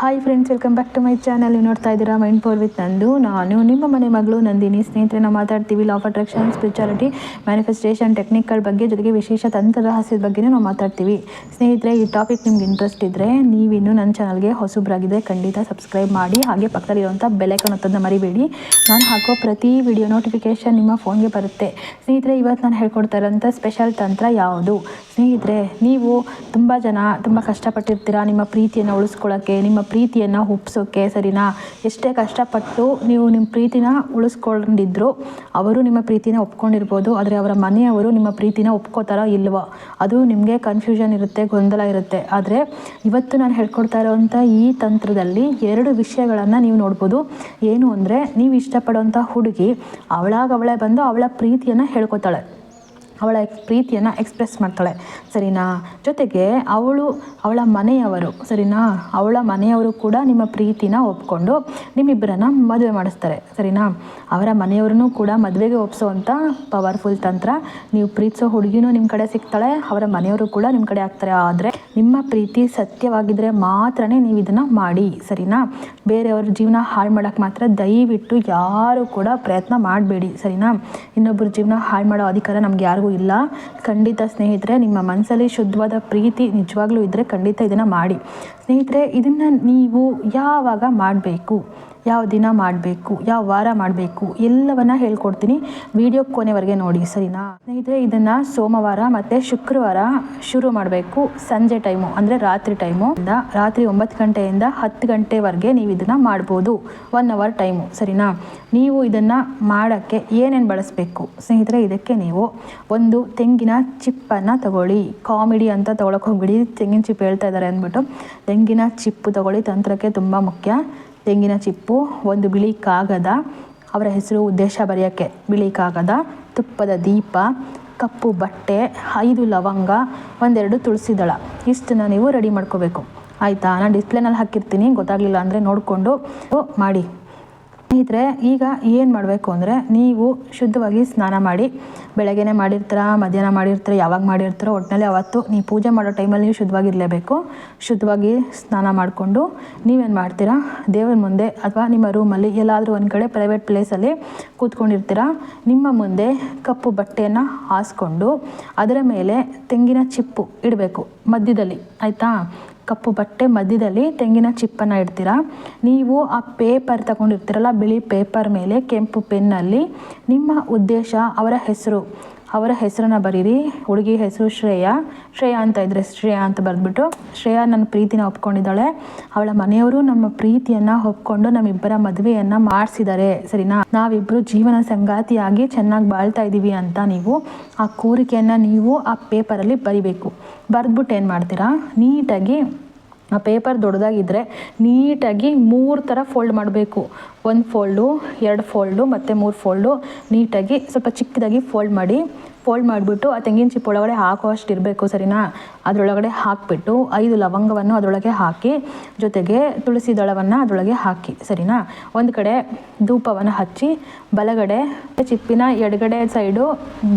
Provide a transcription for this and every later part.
Hi friends welcome back to my channel ನೀವು ನೋಡ್ತಾ ಇದ್ದೀರಾ ಮೈಂಡ್ ಪವರ್ ವಿತ್ ನಂದು. ನಾನು ನಿಮ್ಮ ಮನೆ ಮಗಳು ನಂದಿನಿ. ಸ್ನೇಹಿತರೆ, ನಾವು ಮಾತಾಡ್ತೀವಿ law of attraction spirituality manifestation ಟೆಕ್ನಿಕ್ಗಳ ಬಗ್ಗೆ, ಜೊತೆಗೆ ವಿಶೇಷ ತಂತ್ರ ರಹಸ್ಯದ ಬಗ್ಗೆನೂ ನಾವು ಮಾತಾಡ್ತೀವಿ. ಸ್ನೇಹಿತರೆ, ಈ ಟಾಪಿಕ್ ನಿಮ್ಗೆ ಇಂಟ್ರೆಸ್ಟ್ ಇದ್ದರೆ ನೀವಿನ್ನೂ ನನ್ನ ಚಾನಲ್ಗೆ ಹೊಸಬ್ರಾಗಿದೆ ಖಂಡಿತ ಸಬ್ಸ್ಕ್ರೈಬ್ ಮಾಡಿ, ಹಾಗೆ ಪಕ್ಕದಲ್ಲಿರುವಂಥ ಬೆಲೈಕನ್ ಒತ್ತೋದನ್ನ ಮರಿಬೇಡಿ. ನಾನು ಹಾಕೋ ಪ್ರತಿ ವಿಡಿಯೋ ನೋಟಿಫಿಕೇಷನ್ ನಿಮ್ಮ ಫೋನ್ಗೆ ಬರುತ್ತೆ. ಸ್ನೇಹಿತರೆ, ಇವತ್ತು ನಾನು ಹೇಳ್ಕೊಡ್ತಾ ಇರೋಂಥ ಸ್ಪೆಷಲ್ ತಂತ್ರ ಯಾವುದು? ಸ್ನೇಹಿತರೆ, ನೀವು ತುಂಬ ಜನ, ತುಂಬ ಕಷ್ಟಪಟ್ಟಿರ್ತೀರಾ ನಿಮ್ಮ ಪ್ರೀತಿಯನ್ನು ಉಳಿಸ್ಕೊಳ್ಳೋಕ್ಕೆ ನಿಮ್ಮ ಪ್ರೀತಿಯನ್ನು ಹುಪ್ಸೋಕ್ಕೆ ಸರಿನಾ? ಎಷ್ಟೇ ಕಷ್ಟಪಟ್ಟು ನೀವು ನಿಮ್ಮ ಪ್ರೀತಿನ ಉಳಿಸ್ಕೊಂಡಿದ್ರು, ಅವರು ನಿಮ್ಮ ಪ್ರೀತಿನ ಒಪ್ಕೊಂಡಿರ್ಬೋದು, ಆದರೆ ಅವರ ಮನೆಯವರು ನಿಮ್ಮ ಪ್ರೀತಿನ ಒಪ್ಕೋತಾರೋ ಇಲ್ವೋ? ಅದು ನಿಮಗೆ ಕನ್ಫ್ಯೂಷನ್ ಇರುತ್ತೆ, ಗೊಂದಲ ಇರುತ್ತೆ. ಆದರೆ ಇವತ್ತು ನಾನು ಹೇಳ್ಕೊಡ್ತಾ ಇರೋವಂಥ ಈ ತಂತ್ರದಲ್ಲಿ ಎರಡು ವಿಷಯಗಳನ್ನು ನೀವು ನೋಡ್ಬೋದು. ಏನು ಅಂದರೆ, ನೀವು ಇಷ್ಟಪಡೋವಂಥ ಹುಡುಗಿ ಅವಳಾಗವಳೆ ಅವಳೇ ಬಂದು ಅವಳ ಪ್ರೀತಿಯನ್ನು ಹೇಳ್ಕೊತಾಳೆ. ಅವಳ ಪ್ರೀತಿಯನ್ನು ಎಕ್ಸ್ಪ್ರೆಸ್ ಮಾಡ್ತಾಳೆ. ಸರಿನಾ? ಜೊತೆಗೆ ಅವಳು ಅವಳ ಮನೆಯವರು, ಸರಿನಾ? ಅವಳ ಮನೆಯವರು ಕೂಡ ನಿಮ್ಮ ಪ್ರೀತಿನ ಒಪ್ಕೊಂಡು ನಿಮ್ಮಿಬ್ಬರನ್ನ ಮದುವೆ ಮಾಡಿಸ್ತಾರೆ. ಸರಿನಾ? ಅವರ ಮನೆಯವ್ರನ್ನೂ ಕೂಡ ಮದುವೆಗೆ ಒಪ್ಸೋವಂಥ ಪವರ್ಫುಲ್ ತಂತ್ರ. ನೀವು ಪ್ರೀತಿಸೋ ಹುಡುಗಿನೂ ನಿಮ್ಮ ಕಡೆ ಸಿಗ್ತಾಳೆ, ಅವರ ಮನೆಯವರು ಕೂಡ ನಿಮ್ಮ ಕಡೆ ಆಗ್ತಾರೆ. ಆದರೆ ನಿಮ್ಮ ಪ್ರೀತಿ ಸತ್ಯವಾಗಿದ್ದರೆ ಮಾತ್ರನೇ ನೀವು ಇದನ್ನು ಮಾಡಿ, ಸರಿನಾ? ಬೇರೆಯವ್ರ ಜೀವನ ಹಾಳು ಮಾಡೋಕ್ಕೆ ಮಾತ್ರ ದಯವಿಟ್ಟು ಯಾರು ಕೂಡ ಪ್ರಯತ್ನ ಮಾಡಬೇಡಿ, ಸರಿನಾ? ಇನ್ನೊಬ್ಬರ ಜೀವನ ಹಾಳು ಮಾಡೋ ಅಧಿಕಾರ ನಮ್ಗೆ ಯಾರಿಗೂ ಇಲ್ಲ. ಖಂಡಿತ ಸ್ನೇಹಿತರೆ ನಿಮ್ಮ ಮನಸ್ಸಲ್ಲಿ ಶುದ್ಧವಾದ ಪ್ರೀತಿ ನಿಜವಾಗ್ಲೂ ಇದ್ದರೆ ಖಂಡಿತ ಇದನ್ನು ಮಾಡಿ. ಸ್ನೇಹಿತರೆ, ಇದನ್ನು ನೀವು ಯಾವಾಗ ಮಾಡಬೇಕು? ಯಾವ ದಿನ ಮಾಡಬೇಕು? ಯಾವ ವಾರ ಮಾಡಬೇಕು? ಎಲ್ಲವನ್ನ ಹೇಳ್ಕೊಡ್ತೀನಿ ವಿಡಿಯೋ ಕೊನೆವರೆಗೆ ನೋಡಿ, ಸರಿನಾ? ಸ್ನೇಹಿತರೆ, ಇದನ್ನು ಸೋಮವಾರ ಮತ್ತು ಶುಕ್ರವಾರ ಶುರು ಮಾಡಬೇಕು. ಸಂಜೆ ಟೈಮು, ಅಂದರೆ ರಾತ್ರಿ ಟೈಮು. ರಾತ್ರಿ ಒಂಬತ್ತು ಗಂಟೆಯಿಂದ ಹತ್ತು ಗಂಟೆವರೆಗೆ ನೀವು ಇದನ್ನು ಮಾಡ್ಬೋದು. ಒನ್ ಅವರ್ ಟೈಮು ಸರಿನಾ? ನೀವು ಇದನ್ನು ಮಾಡೋಕ್ಕೆ ಏನೇನು ಬಳಸಬೇಕು? ಸ್ನೇಹಿತರೆ, ಇದಕ್ಕೆ ನೀವು ಒಂದು ತೆಂಗಿನ ಚಿಪ್ಪನ್ನು ತಗೊಳ್ಳಿ. ಕಾಮಿಡಿ ಅಂತ ತೊಗೊಳಕ್ಕೆ ಹೋಗ್ಬಿಡಿ. ತೆಂಗಿನ ಚಿಪ್ಪು ಹೇಳ್ತಾ ಇದ್ದಾರೆ ಅಂದ್ಬಿಟ್ಟು. ಚಿಪ್ಪು ತಗೊಳ್ಳಿ, ತಂತ್ರಕ್ಕೆ ತುಂಬ ಮುಖ್ಯ. ತೆಂಗಿನ ಚಿಪ್ಪು ಒಂದು ಬಿಳಿ ಕಾಗದ, ಅವರ ಹೆಸರು ಉದ್ದೇಶ ಬರೆಯೋಕ್ಕೆ ಬಿಳಿ ಕಾಗದ, ತುಪ್ಪದ ದೀಪ, ಕಪ್ಪು ಬಟ್ಟೆ, ಐದು ಲವಂಗ, ಒಂದೆರಡು ತುಳಸಿ ದಳ. ಇಷ್ಟನ್ನು ನೀವು ರೆಡಿ ಮಾಡ್ಕೋಬೇಕು. ಆಯಿತಾ? ನಾನು ಡಿಸ್ಪ್ಲೇನಲ್ಲಿ ಹಾಕಿರ್ತೀನಿ, ಗೊತ್ತಾಗಲಿಲ್ಲ ಅಂದರೆ ನೋಡಿಕೊಂಡು ಮಾಡಿ. ಸ್ನೇಹಿತರೆ, ಈಗ ಏನು ಮಾಡಬೇಕು ಅಂದರೆ ನೀವು ಶುದ್ಧವಾಗಿ ಸ್ನಾನ ಮಾಡಿ. ಬೆಳಗ್ಗೆನೇ ಮಾಡಿರ್ತೀರ, ಮಧ್ಯಾಹ್ನ ಮಾಡಿರ್ತೀರ, ಯಾವಾಗ ಮಾಡಿರ್ತೀರೋ ಒಟ್ಟಿನಲ್ಲಿ ಅವತ್ತು ನೀವು ಪೂಜೆ ಮಾಡೋ ಟೈಮಲ್ಲಿ ನೀವು ಶುದ್ಧವಾಗಿರಲೇಬೇಕು. ಶುದ್ಧವಾಗಿ ಸ್ನಾನ ಮಾಡಿಕೊಂಡು ನೀವೇನು ಮಾಡ್ತೀರಾ? ದೇವರ ಮುಂದೆ ಅಥವಾ ನಿಮ್ಮ ರೂಮಲ್ಲಿ ಎಲ್ಲಾದರೂ ಒಂದು ಕಡೆ ಪ್ರೈವೇಟ್ ಪ್ಲೇಸಲ್ಲಿ ಕೂತ್ಕೊಂಡಿರ್ತೀರ? ನಿಮ್ಮ ಮುಂದೆ ಕಪ್ಪು ಬಟ್ಟೆಯನ್ನು ಹಾಸ್ಕೊಂಡು ಅದರ ಮೇಲೆ ತೆಂಗಿನ ಚಿಪ್ಪು ಇಡಬೇಕು ಮಧ್ಯದಲ್ಲಿ, ಆಯಿತಾ? ಕಪ್ಪು ಬಟ್ಟೆ ಮಧ್ಯದಲ್ಲಿ ತೆಂಗಿನ ಚಿಪ್ಪನ್ನು ಇಡ್ತೀರಾ? ನೀವು ಆ ಪೇಪರ್ ತಗೊಂಡಿರ್ತೀರಲ್ಲ, ಬಿಳಿ ಪೇಪರ್ ಮೇಲೆ ಕೆಂಪು ಪೆನ್ನಲ್ಲಿ ನಿಮ್ಮ ಉದ್ದೇಶ ಅವರ ಹೆಸರು. ಅವರ ಹೆಸರನ್ನ ಬರೀರಿ. ಹುಡುಗಿ ಹೆಸರು ಶ್ರೇಯಾ. ಶ್ರೇಯಾ ಅಂತ ಇದ್ರೆ ಶ್ರೇಯಾ ಅಂತ ಬರೆದ್ಬಿಟ್ಟು, ಶ್ರೇಯಾ ನನ್ನ ಪ್ರೀತಿನ ಒಪ್ಕೊಂಡಿದ್ದಾಳೆ. ಅವಳ ಮನೆಯವರು ನಮ್ಮ ಪ್ರೀತಿಯನ್ನು ಒಪ್ಕೊಂಡು ನಮ್ಮಿಬ್ಬರ ಮದುವೆಯನ್ನು ಮಾಡಿಸಿದ್ದಾರೆ. ಸರಿನಾ? ನಾವಿಬ್ಬರು ಜೀವನ ಸಂಗಾತಿಯಾಗಿ ಚೆನ್ನಾಗಿ ಬಾಳ್ತಾ ಇದ್ದೀವಿ ಅಂತ ನೀವು ಆ ಕೋರಿಕೆಯನ್ನು ನೀವು ಆ ಪೇಪರಲ್ಲಿ ಬರಿಬೇಕು. ಬರೆದ್ಬಿಟ್ಟು ಏನು ಮಾಡ್ತೀರಾ? ನೀಟಾಗಿ ಆ ಪೇಪರ್ ದೊಡ್ಡದಾಗಿದ್ದರೆ ನೀಟಾಗಿ ಮೂರು ಥರ ಫೋಲ್ಡ್ ಮಾಡಬೇಕು. ಒಂದು ಫೋಲ್ಡು ಎರಡು ಫೋಲ್ಡು ಮತ್ತು ಮೂರು ಫೋಲ್ಡು ನೀಟಾಗಿ ಸ್ವಲ್ಪ ಚಿಕ್ಕದಾಗಿ ಫೋಲ್ಡ್ ಮಾಡಿ ಫೋಲ್ಡ್ ಮಾಡಿಬಿಟ್ಟು ಆ ತೆಂಗಿನ ಚಿಪ್ಪೊಳಗಡೆ ಹಾಕೋ ಅಷ್ಟು ಇರಬೇಕು, ಸರಿನಾ? ಅದರೊಳಗಡೆ ಹಾಕಿಬಿಟ್ಟು ಐದು ಲವಂಗವನ್ನು ಅದರೊಳಗೆ ಹಾಕಿ, ಜೊತೆಗೆ ತುಳಸಿ ದಳವನ್ನು ಅದರೊಳಗೆ ಹಾಕಿ, ಸರಿನಾ? ಒಂದು ಕಡೆ ಧೂಪವನ್ನು ಹಚ್ಚಿ, ಬಲಗಡೆ ಚಿಪ್ಪಿನ ಎಡಗಡೆ ಸೈಡು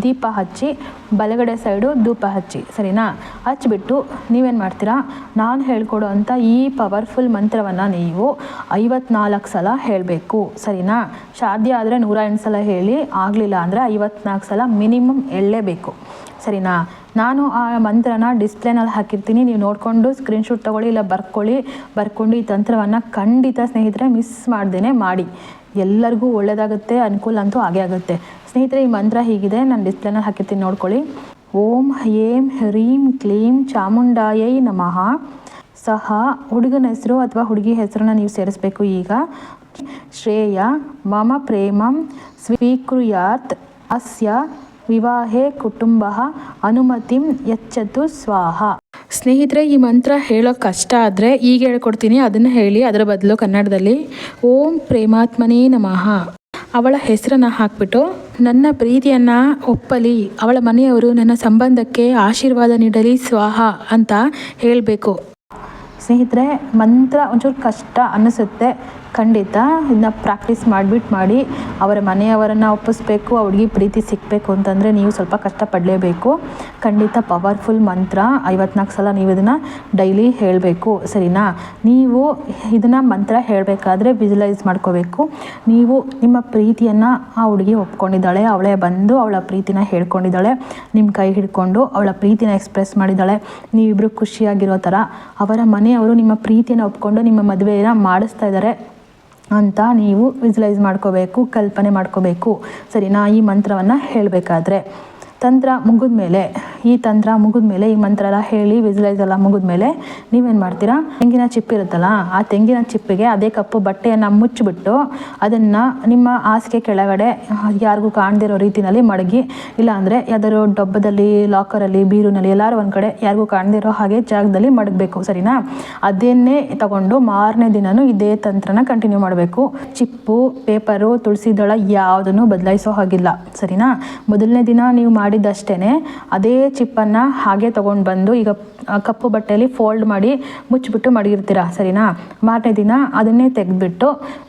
ದೀಪ ಹಚ್ಚಿ, ಬಲಗಡೆ ಸೈಡು ಧೂಪ ಹಚ್ಚಿ, ಸರಿನಾ? ಹಚ್ಚಿಬಿಟ್ಟು ನೀವೇನು ಮಾಡ್ತೀರಾ? ನಾನು ಹೇಳ್ಕೊಡೋ ಅಂಥ ಈ ಪವರ್ಫುಲ್ ಮಂತ್ರವನ್ನು ನೀವು ಐವತ್ನಾಲ್ಕು ಸಲ ಹೇಳಬೇಕು, ಸರಿನಾ? ಸಾಧ್ಯ ಆದರೆ ನೂರ ಎಂಟು ಸಲ ಹೇಳಿ, ಆಗಲಿಲ್ಲ ಅಂದರೆ ಐವತ್ನಾಲ್ಕು ಸಲ ಮಿನಿಮಮ್ ಹೇಳಲೇಬೇಕು. ಸರಿನಾ? ನಾನು ಆ ಮಂತ್ರನ ಡಿಸ್ಪ್ಲೇನಲ್ಲಿ ಹಾಕಿರ್ತೀನಿ. ನೀವು ನೋಡಿಕೊಂಡು ಸ್ಕ್ರೀನ್ಶೂಟ್ ತೊಗೊಳ್ಳಿ, ಇಲ್ಲ ಬರ್ಕೊಳ್ಳಿ. ಬರ್ಕೊಂಡು ಈ ತಂತ್ರವನ್ನು ಖಂಡಿತ ಸ್ನೇಹಿತರೆ ಮಿಸ್ ಮಾಡ್ದೇ ಮಾಡಿ. ಎಲ್ಲರಿಗೂ ಒಳ್ಳೆಯದಾಗುತ್ತೆ ಅನುಕೂಲ ಅಂತೂ ಆಗೇ ಆಗುತ್ತೆ. ಸ್ನೇಹಿತರೆ, ಈ ಮಂತ್ರ ಹೀಗಿದೆ. ನಾನು ಡಿಸ್ಪ್ಲೇನಲ್ಲಿ ಹಾಕಿರ್ತೀನಿ, ನೋಡ್ಕೊಳ್ಳಿ. ಓಂ ಏಂ ಹ್ರೀಂ ಕ್ಲೀಂ ಚಾಮುಂಡಾಯೈ ನಮಃ. ಸಹ ಹುಡುಗನ ಹೆಸರು ಅಥವಾ ಹುಡುಗಿ ಹೆಸರನ್ನ ನೀವು ಸೇರಿಸ್ಬೇಕು ಈಗ. ಶ್ರೇಯ ಮಮ ಪ್ರೇಮಂ ಸ್ವೀಕೃಯಾತ್ ಅಸ್ಯ ವಿವಾಹೇ ಕುಟುಂಬ ಅನುಮತಿಂ ಯಚ್ಚತು ಸ್ವಾಹ. ಸ್ನೇಹಿತರೆ, ಈ ಮಂತ್ರ ಹೇಳೋ ಕಷ್ಟ ಆದರೆ ಈಗ ಹೇಳ್ಕೊಡ್ತೀನಿ. ಅದನ್ನು ಹೇಳಿ, ಅದರ ಬದಲು ಕನ್ನಡದಲ್ಲಿ, ಓಂ ಪ್ರೇಮಾತ್ಮನೇ ನಮಃ. ಅವಳ ಹೆಸರನ್ನು ಹಾಕ್ಬಿಟ್ಟು, ನನ್ನ ಪ್ರೀತಿಯನ್ನು ಒಪ್ಪಲಿ, ಅವಳ ಮನೆಯವರು ನನ್ನ ಸಂಬಂಧಕ್ಕೆ ಆಶೀರ್ವಾದ ನೀಡಲಿ, ಸ್ವಾಹ ಅಂತ ಹೇಳಬೇಕು. ಸ್ನೇಹಿತರೆ, ಮಂತ್ರ ಒಂಚೂರು ಕಷ್ಟ ಅನ್ನಿಸುತ್ತೆ ಖಂಡಿತ. ಇದನ್ನ ಪ್ರಾಕ್ಟೀಸ್ ಮಾಡಿಬಿಟ್ಟು ಮಾಡಿ ಅವರ ಮನೆಯವರನ್ನು ಒಪ್ಪಿಸ್ಬೇಕು ಆ ಹುಡುಗಿ ಪ್ರೀತಿ ಸಿಗಬೇಕು ಅಂತಂದರೆ ನೀವು ಸ್ವಲ್ಪ ಕಷ್ಟಪಡಲೇಬೇಕು. ಖಂಡಿತ ಪವರ್ಫುಲ್ ಮಂತ್ರ. ಐವತ್ನಾಲ್ಕು ಸಲ ನೀವು ಇದನ್ನು ಡೈಲಿ ಹೇಳಬೇಕು, ಸರಿನಾ? ನೀವು ಇದನ್ನು ಮಂತ್ರ ಹೇಳಬೇಕಾದ್ರೆ ವಿಜುಲೈಸ್ ಮಾಡ್ಕೋಬೇಕು. ನೀವು ನಿಮ್ಮ ಪ್ರೀತಿಯನ್ನು ಆ ಹುಡುಗಿ ಒಪ್ಕೊಂಡಿದ್ದಾಳೆ, ಅವಳೇ ಬಂದು ಅವಳ ಪ್ರೀತಿನ ಹೇಳ್ಕೊಂಡಿದ್ದಾಳೆ ನಿಮ್ಮ ಕೈ ಹಿಡ್ಕೊಂಡು ಅವಳ ಪ್ರೀತಿನ ಎಕ್ಸ್ಪ್ರೆಸ್ ಮಾಡಿದ್ದಾಳೆ. ನೀವಿಬ್ಬರು ಖುಷಿಯಾಗಿರೋ ಥರ ಅವರ ಮನೆಯವರು ನಿಮ್ಮ ಪ್ರೀತಿಯನ್ನು ಒಪ್ಕೊಂಡು ನಿಮ್ಮ ಮದುವೆಯನ್ನು ಮಾಡಿಸ್ತಾ ಇದ್ದಾರೆ ಅಂತ ನೀವು ವಿಜುಲೈಸ್ ಮಾಡ್ಕೋಬೇಕು ಕಲ್ಪನೆ ಮಾಡ್ಕೋಬೇಕು. ಸರಿನಾ ಈ ಮಂತ್ರವನ್ನು ಹೇಳಬೇಕಾದ್ರೆ ತಂತ್ರ ಮುಗಿದ ಮೇಲೆ, ಈ ತಂತ್ರ ಮುಗಿದ ಮೇಲೆ, ಈ ಮಂತ್ರ ಎಲ್ಲ ಹೇಳಿ ವಿಜುಲೈಸ್ ಎಲ್ಲ ಮುಗಿದ ಮೇಲೆ ನೀವೇನು ಮಾಡ್ತೀರಾ? ತೆಂಗಿನ ಚಿಪ್ಪಿರುತ್ತಲ್ಲ ಆ ತೆಂಗಿನ ಚಿಪ್ಪಿಗೆ ಅದೇ ಕಪ್ಪು ಬಟ್ಟೆಯನ್ನು ಮುಚ್ಚಿಬಿಟ್ಟು ಅದನ್ನು ನಿಮ್ಮ ಹಾಸಿಗೆ ಕೆಳಗಡೆ ಯಾರಿಗೂ ಕಾಣದಿರೋ ರೀತಿಯಲ್ಲಿ ಮಡಗಿ, ಇಲ್ಲಾಂದರೆ ಯಾವ್ದಾದ್ರು ಡಬ್ಬದಲ್ಲಿ ಲಾಕರಲ್ಲಿ ಬೀರುನಲ್ಲಿ, ಎಲ್ಲರೂ ಒಂದು ಕಡೆ ಯಾರಿಗೂ ಕಾಣದಿರೋ ಹಾಗೆ ಜಾಗದಲ್ಲಿ ಮಡಗಬೇಕು, ಸರಿನಾ? ಅದನ್ನೇ ತಗೊಂಡು ಮಾರನೇ ದಿನವೂ ಇದೇ ತಂತ್ರನ ಕಂಟಿನ್ಯೂ ಮಾಡಬೇಕು. ಚಿಪ್ಪು ಪೇಪರು ತುಳಸಿ ದಳ ಯಾವುದನ್ನು ಬದಲಾಯಿಸೋ ಹಾಗಿಲ್ಲ, ಸರಿನಾ? ಮೊದಲನೇ ದಿನ ನೀವು ಮಾಡಿದ್ದಷ್ಟೇ ಅದೇ ಚಿಪ್ಪನ್ನು ಹಾಗೆ ತೊಗೊಂಡು ಬಂದು ಈಗ ಕಪ್ಪು ಬಟ್ಟೆಯಲ್ಲಿ ಫೋಲ್ಡ್ ಮಾಡಿ ಮುಚ್ಚಿಬಿಟ್ಟು ಮಡಗಿರ್ತೀರ, ಸರಿನಾ? ಮಾರನೇ ದಿನ ಅದನ್ನೇ ತೆಗೆದ್ಬಿಟ್ಟು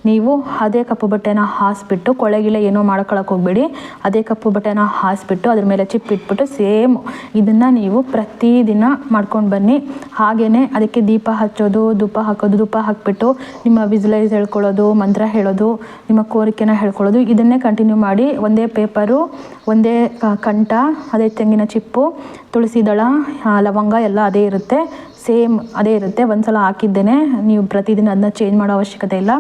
ನೀವು ಅದೇ ಕಪ್ಪು ಬಟ್ಟೆನ ಹಾಸ್ಬಿಟ್ಟು ಕೊಳೆಗಿಳೆ ಏನೋ ಮಾಡ್ಕೊಳಕ್ಕೆ ಹೋಗ್ಬೇಡಿ. ಅದೇ ಕಪ್ಪು ಬಟ್ಟೆನ ಹಾಸ್ಬಿಟ್ಟು ಅದ್ರ ಮೇಲೆ ಚಿಪ್ ಇಟ್ಬಿಟ್ಟು ಸೇಮ್ ಇದನ್ನು ನೀವು ಪ್ರತಿದಿನ ಮಾಡ್ಕೊಂಡು ಬನ್ನಿ. ಹಾಗೆಯೇ ಅದಕ್ಕೆ ದೀಪ ಹಚ್ಚೋದು, ಧೂಪ ಹಾಕೋದು, ಧೂಪ ಹಾಕ್ಬಿಟ್ಟು ನಿಮ್ಮ ವಿಜುಲೈಸ್ ಹೇಳ್ಕೊಳ್ಳೋದು, ಮಂತ್ರ ಹೇಳೋದು, ನಿಮ್ಮ ಕೋರಿಕೆನ ಹೇಳ್ಕೊಳ್ಳೋದು, ಇದನ್ನೇ ಕಂಟಿನ್ಯೂ ಮಾಡಿ ಒಂದೇ ಪೇಪರು ಒಂದೇ ಕಂಠ ಅದೇ ತೆಂಗಿನ ಚಿಪ್ಪು ತುಳಸಿ ದಳ ಲವಂಗ ಎಲ್ಲ ಅದೇ ಇರುತ್ತೆ. ಸೇಮ್ ಅದೇ ಇರುತ್ತೆ. ಒಂದ್ಸಲ ಹಾಕಿದ್ದೇನೆ. ನೀವು ಪ್ರತಿದಿನ ಅದನ್ನ ಚೇಂಜ್ ಮಾಡೋ ಅವಶ್ಯಕತೆ ಇಲ್ಲ.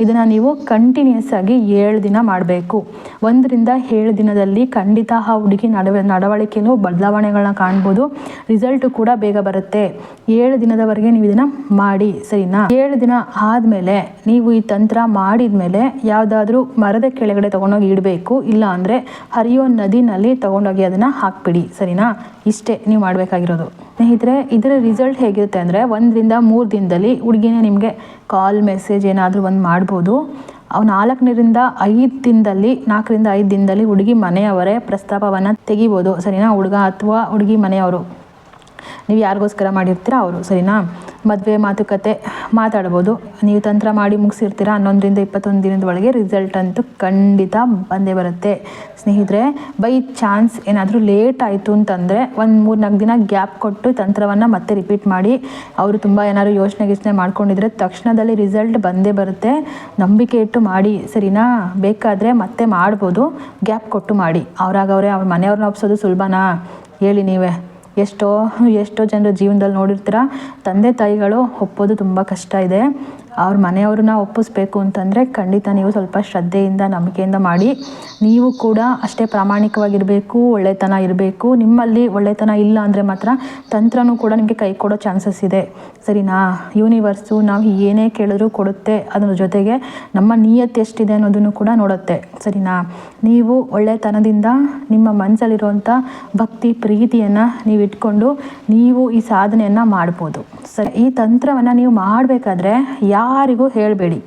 ಇದನ್ನು ನೀವು ಕಂಟಿನ್ಯೂಸ್ ಆಗಿ ಏಳು ದಿನ ಮಾಡಬೇಕು. ಒಂದರಿಂದ ಏಳು ದಿನದಲ್ಲಿ ಖಂಡಿತ ಆ ಹುಡುಗಿ ನಡವ, ನಡವಳಿಕೆನೂ ಬದಲಾವಣೆಗಳನ್ನ ಕಾಣ್ಬೋದು. ರಿಸಲ್ಟು ಕೂಡ ಬೇಗ ಬರುತ್ತೆ. ಏಳು ದಿನದವರೆಗೆ ನೀವು ಇದನ್ನು ಮಾಡಿ, ಸರಿನಾ? ಏಳು ದಿನ ಆದಮೇಲೆ ನೀವು ಈ ತಂತ್ರ ಮಾಡಿದ ಮೇಲೆ ಯಾವುದಾದ್ರೂ ಮರದ ಕೆಳಗಡೆ ತೊಗೊಂಡೋಗಿ ಇಡಬೇಕು. ಇಲ್ಲ ಅಂದರೆ ಹರಿಯೋ ನದಿನಲ್ಲಿ ತೊಗೊಂಡೋಗಿ ಅದನ್ನು ಹಾಕ್ಬಿಡಿ. ಸರಿನಾ? ಇಷ್ಟೇ ನೀವು ಮಾಡಬೇಕಾಗಿರೋದು. ಸ್ನೇಹಿತರೆ, ಇದರ ರಿಸಲ್ಟ್ ಹೇಗಿರುತ್ತೆ ಅಂದರೆ ಒಂದರಿಂದ ಮೂರು ದಿನದಲ್ಲಿ ಹುಡುಗಿನೇ ನಿಮಗೆ ಕಾಲ್ ಮೆಸೇಜ್ ಏನಾದರೂ ಒಂದು ಮಾಡ್ಬೋದು. ಅವು ನಾಲ್ಕನೇರಿಂದ ಐದು ದಿನದಲ್ಲಿ, ನಾಲ್ಕರಿಂದ ಐದು ದಿನದಲ್ಲಿ ಹುಡುಗಿ ಮನೆಯವರೇ ಪ್ರಸ್ತಾಪವನ್ನು ತೆಗಿಬೋದು. ಸರಿನಾ? ಹುಡುಗ ಅಥವಾ ಹುಡುಗಿ ಮನೆಯವರು. ನೀವು ಯಾರಿಗೋಸ್ಕರ ಮಾಡಿರ್ತೀರಾ ಅವರು? ಸರಿನಾ? ಮದುವೆ, ಮಾತುಕತೆ ಮಾತಾಡ್ಬೋದು. ನೀವು ತಂತ್ರ ಮಾಡಿ ಮುಗಿಸಿರ್ತೀರ? ಹನ್ನೊಂದರಿಂದ ಇಪ್ಪತ್ತೊಂದು ದಿನದ ಒಳಗೆ ರಿಸಲ್ಟ್ ಅಂತೂ ಖಂಡಿತ ಬಂದೇ ಬರುತ್ತೆ. ಸ್ನೇಹಿತರೆ ಬೈ ಚಾನ್ಸ್ ಏನಾದರೂ ಲೇಟ್ ಆಯಿತು ಅಂತಂದರೆ ಒಂದು ಮೂರು ನಾಲ್ಕು ದಿನ ಗ್ಯಾಪ್ ಕೊಟ್ಟು ತಂತ್ರವನ್ನು ಮತ್ತೆ ರಿಪೀಟ್ ಮಾಡಿ. ಅವರು ತುಂಬ ಏನಾದ್ರು ಯೋಚನೆ ಗೀಚನೆ ಮಾಡ್ಕೊಂಡಿದ್ರೆ ತಕ್ಷಣದಲ್ಲಿ ರಿಸಲ್ಟ್ ಬಂದೇ ಬರುತ್ತೆ. ನಂಬಿಕೆ ಇಟ್ಟು ಮಾಡಿ. ಸರಿನಾ? ಬೇಕಾದರೆ ಮತ್ತೆ ಮಾಡ್ಬೋದು. ಗ್ಯಾಪ್ ಕೊಟ್ಟು ಮಾಡಿ. ಅವ್ರಾಗವ್ರೆ, ಅವ್ರ ಮನೆಯವ್ರನ್ನ ಒಪ್ಸೋದು ಸುಲಭನಾ? ಹೇಳಿ ನೀವೇ. ಎಷ್ಟೋ ಎಷ್ಟೋ ಜನರ ಜೀವನದಲ್ಲಿ ನೋಡಿರ್ತೀರ ತಂದೆ ತಾಯಿಗಳು ಒಪ್ಪೋದು ತುಂಬ ಕಷ್ಟ ಇದೆ. ಅವ್ರ ಮನೆಯವ್ರನ್ನ ಒಪ್ಪಿಸ್ಬೇಕು ಅಂತಂದರೆ ಖಂಡಿತ ನೀವು ಸ್ವಲ್ಪ ಶ್ರದ್ಧೆಯಿಂದ, ನಂಬಿಕೆಯಿಂದ ಮಾಡಿ. ನೀವು ಕೂಡ ಅಷ್ಟೇ ಪ್ರಾಮಾಣಿಕವಾಗಿರಬೇಕು, ಒಳ್ಳೆತನ ಇರಬೇಕು. ನಿಮ್ಮಲ್ಲಿ ಒಳ್ಳೆತನ ಇಲ್ಲ ಅಂದರೆ ಮಾತ್ರ ತಂತ್ರನೂ ಕೂಡ ನಿಮಗೆ ಕೈ ಕೊಡೋ ಚಾನ್ಸಸ್ ಇದೆ. ಸರಿನಾ? ಯೂನಿವರ್ಸು ನಾವು ಏನೇ ಕೇಳಿದ್ರೂ ಕೊಡುತ್ತೆ ಅದ್ರ ಜೊತೆಗೆ ನಮ್ಮ ನಿಯತ್ತು ಎಷ್ಟಿದೆ ಅನ್ನೋದನ್ನು ಕೂಡ ನೋಡುತ್ತೆ. ಸರಿನಾ? ನೀವು ಒಳ್ಳೆತನದಿಂದ ನಿಮ್ಮ ಮನಸ್ಸಲ್ಲಿರುವಂಥ ಭಕ್ತಿ, ಪ್ರೀತಿಯನ್ನು ನೀವು ಇಟ್ಕೊಂಡು ನೀವು ಈ ಸಾಧನೆಯನ್ನು ಮಾಡ್ಬೋದು. ಸರಿ, ಈ ತಂತ್ರವನ್ನು ನೀವು ಮಾಡಬೇಕಾದ್ರೆ ಯಾರಿಗೂ ಹೇಳಬೇಡಿ.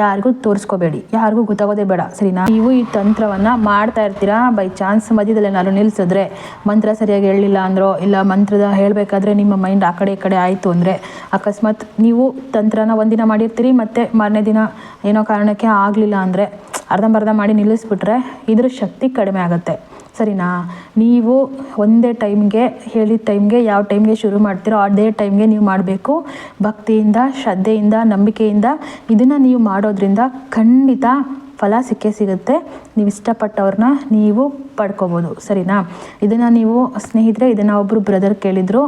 ಯಾರಿಗೂ ತೋರಿಸ್ಕೋಬೇಡಿ. ಯಾರಿಗೂ ಗೊತ್ತಾಗೋದೇ ಬೇಡ. ಸರಿನಾ? ನೀವು ಈ ತಂತ್ರವನ್ನು ಮಾಡ್ತಾ ಇರ್ತೀರಾ? ಬೈ ಚಾನ್ಸ್ ಮಧ್ಯದಲ್ಲಿ ನಾನು ನಿಲ್ಲಿಸಿದ್ರೆ ಮಂತ್ರ ಸರಿಯಾಗಿ ಹೇಳಲಿಲ್ಲ ಅಂದ್ರೋ, ಇಲ್ಲ ಮಂತ್ರದ ಹೇಳಬೇಕಾದ್ರೆ ನಿಮ್ಮ ಮೈಂಡ್ ಆ ಕಡೆ ಈ ಕಡೆ ಆಯಿತು ಅಂದರೆ ಅಕಸ್ಮಾತ್ ನೀವು ತಂತ್ರನ ಒಂದಿನ ಮಾಡಿರ್ತೀರಿ, ಮತ್ತು ಮಾರನೇ ದಿನ ಏನೋ ಕಾರಣಕ್ಕೆ ಆಗಲಿಲ್ಲ ಅಂದರೆ ಅರ್ಧಂಬರ್ಧ ಮಾಡಿ ನಿಲ್ಲಿಸ್ಬಿಟ್ರೆ ಇದ್ರ ಶಕ್ತಿ ಕಡಿಮೆ ಆಗುತ್ತೆ. ಸರಿನಾ? ನೀವು ಒಂದೇ ಟೈಮ್ಗೆ ಹೇಳಿದ ಟೈಮ್ಗೆ ಯಾವ ಟೈಮ್ಗೆ ಶುರು ಮಾಡ್ತೀರೋ ಅದೇ ಟೈಮ್ಗೆ ನೀವು ಮಾಡಬೇಕು. ಭಕ್ತಿಯಿಂದ, ಶ್ರದ್ಧೆಯಿಂದ, ನಂಬಿಕೆಯಿಂದ ಇದನ್ನು ನೀವು ಮಾಡೋದ್ರಿಂದ ಖಂಡಿತ ಫಲ ಸಿಕ್ಕೇ ಸಿಗುತ್ತೆ. ನೀವು ಇಷ್ಟಪಟ್ಟವ್ರನ್ನ ನೀವು ಪಡ್ಕೋಬೋದು. ಸರಿನಾ? ಇದನ್ನು ನೀವು ಸ್ನೇಹಿತರೆ, ಇದನ್ನು ಒಬ್ಬರು ಬ್ರದರ್ ಕೇಳಿದರು.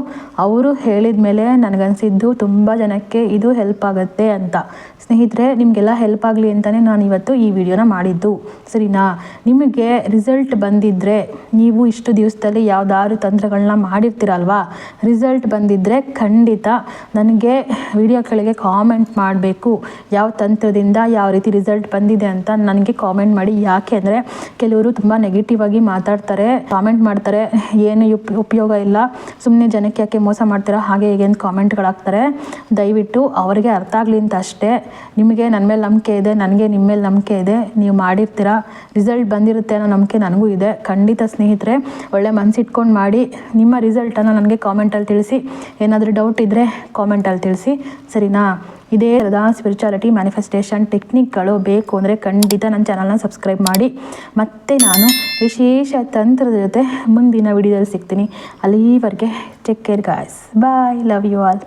ಅವರು ಹೇಳಿದ ಮೇಲೆ ನನಗನ್ಸಿದ್ದು ತುಂಬ ಜನಕ್ಕೆ ಇದು ಹೆಲ್ಪ್ ಆಗುತ್ತೆ ಅಂತ. ಸ್ನೇಹಿತರೆ, ನಿಮಗೆಲ್ಲ ಹೆಲ್ಪ್ ಆಗಲಿ ಅಂತಲೇ ನಾನು ಇವತ್ತು ಈ ವಿಡಿಯೋನ ಮಾಡಿದ್ದು. ಸರಿನಾ? ನಿಮಗೆ ರಿಸಲ್ಟ್ ಬಂದಿದ್ದರೆ ನೀವು ಇಷ್ಟು ದಿವಸದಲ್ಲಿ ಯಾವುದಾದ್ರು ತಂತ್ರಗಳನ್ನ ಮಾಡಿರ್ತೀರಲ್ವಾ? ರಿಸಲ್ಟ್ ಬಂದಿದ್ದರೆ ಖಂಡಿತ ನನಗೆ ವಿಡಿಯೋ ಕೆಳಗೆ ಕಾಮೆಂಟ್ ಮಾಡಬೇಕು. ಯಾವ ತಂತ್ರದಿಂದ ಯಾವ ರೀತಿ ರಿಸಲ್ಟ್ ಬಂದಿದೆ ಅಂತ ನನಗೆ ಕಾಮೆಂಟ್ ಮಾಡಿ. ಯಾಕೆ ಅಂದರೆ ಕೆಲವರು ತುಂಬ ನೆಗೆಟಿವ್ ಆಗಿ ಮಾತಾಡ್ತಾರೆ ಕಾಮೆಂಟ್ ಮಾಡ್ತಾರೆ, ಏನು ಉಪ್, ಉಪಯೋಗ ಇಲ್ಲ ಸುಮ್ಮನೆ ಜನಕ್ಕೆ ಯಾಕೆ ಮೋಸ ಮಾಡ್ತೀರಾ, ಹಾಗೆ ಹೀಗೆ ಅಂತ ಕಾಮೆಂಟ್ಗಳು ಹಾಕ್ತಾರೆ ದಯವಿಟ್ಟು ಅವರಿಗೆ ಅರ್ಥ ಆಗಲಿ ಅಂತ ಅಷ್ಟೇ. ನಿಮಗೆ ನನ್ನ ಮೇಲೆ ನಂಬಿಕೆ ಇದೆ, ನನಗೆ ನಿಮ್ಮ ಮೇಲೆ ನಂಬಿಕೆ ಇದೆ, ನೀವು ಮಾಡಿರ್ತೀರಾ ರಿಸಲ್ಟ್ ಬಂದಿರುತ್ತೆ ಅನ್ನೋ ನಂಬಿಕೆ ನನಗೂ ಇದೆ. ಖಂಡಿತ ಸ್ನೇಹಿತರೆ, ಒಳ್ಳೆ ಮನಸ್ಸಿಟ್ಕೊಂಡು ಮಾಡಿ, ನಿಮ್ಮ ರಿಸಲ್ಟನ್ನು ನನಗೆ ಕಾಮೆಂಟಲ್ಲಿ ತಿಳಿಸಿ. ಏನಾದರೂ ಡೌಟ್ ಇದ್ದರೆ ಕಾಮೆಂಟಲ್ಲಿ ತಿಳಿಸಿ. ಸರಿನಾ? ಇದೇ ಥರದ ಸ್ಪಿರಿಚುಯಾಲಿಟಿ ಮ್ಯಾನಿಫೆಸ್ಟೇಷನ್ ಟೆಕ್ನಿಕ್ಗಳು ಬೇಕು ಅಂದರೆ ಖಂಡಿತ ನನ್ನ ಚಾನಲ್ನ ಸಬ್ಸ್ಕ್ರೈಬ್ ಮಾಡಿ. ಮತ್ತು ನಾನು ವಿಶೇಷ ತಂತ್ರದ ಜೊತೆ ಮುಂದಿನ ವಿಡಿಯೋದಲ್ಲಿ ಸಿಗ್ತೀನಿ. ಅಲ್ಲಿವರೆಗೆ take care guys bye love you all